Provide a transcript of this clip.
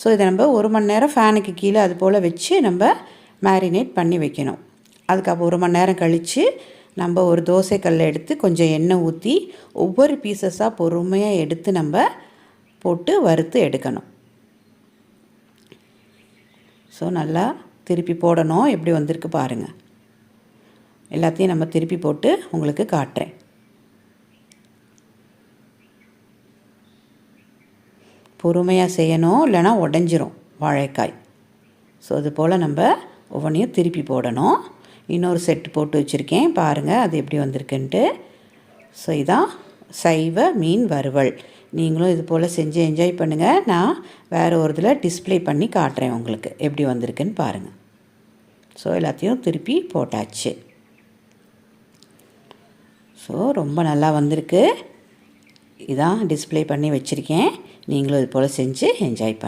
So இதை நம்ம ஒரு மணி நேரம் ஃபேனுக்கு கீழே அது போல் வச்சு நம்ம மேரினேட் பண்ணி வைக்கணும். அதுக்கப்புறம் ஒரு மணி நேரம் கழித்து நம்ம ஒரு தோசைக்கல்லை எடுத்து கொஞ்சம் எண்ணெய் ஊற்றி ஒவ்வொரு பீசஸாக பொறுமையாக எடுத்து நம்ம போட்டு வறுத்து எடுக்கணும். ஸோ நல்லா திருப்பி போடணும். எப்படி வந்திருக்கு பாருங்கள் எல்லாத்தையும் நம்ம திருப்பி போட்டு உங்களுக்கு காட்டுறேன். பொறுமையாக செய்யணும் இல்லைன்னா உடஞ்சிரும் வாழைக்காய். ஸோ அது போல் நம்ம ஒவ்வொன்றையும் திருப்பி போடணும். இன்னொரு செட்டு போட்டு வச்சுருக்கேன். பாருங்கள் அது எப்படி வந்திருக்குன்ட்டு. ஸோ இதான் சைவ மீன் வறுவல். நீங்களும் இது போல் செஞ்சு என்ஜாய் பண்ணுங்கள் நான் வேறு ஒரு இதில் டிஸ்ப்ளே பண்ணி காட்டுறேன் உங்களுக்கு எப்படி வந்திருக்குன்னு பாருங்கள் ஸோ எல்லாத்தையும் திருப்பி போட்டாச்சு. ஸோ ரொம்ப நல்லா வந்திருக்கு. இதான் டிஸ்பிளே பண்ணி வச்சுருக்கேன். நீங்களும் இது போல் செஞ்சு என்ஜாய் பண்ணுங்கள்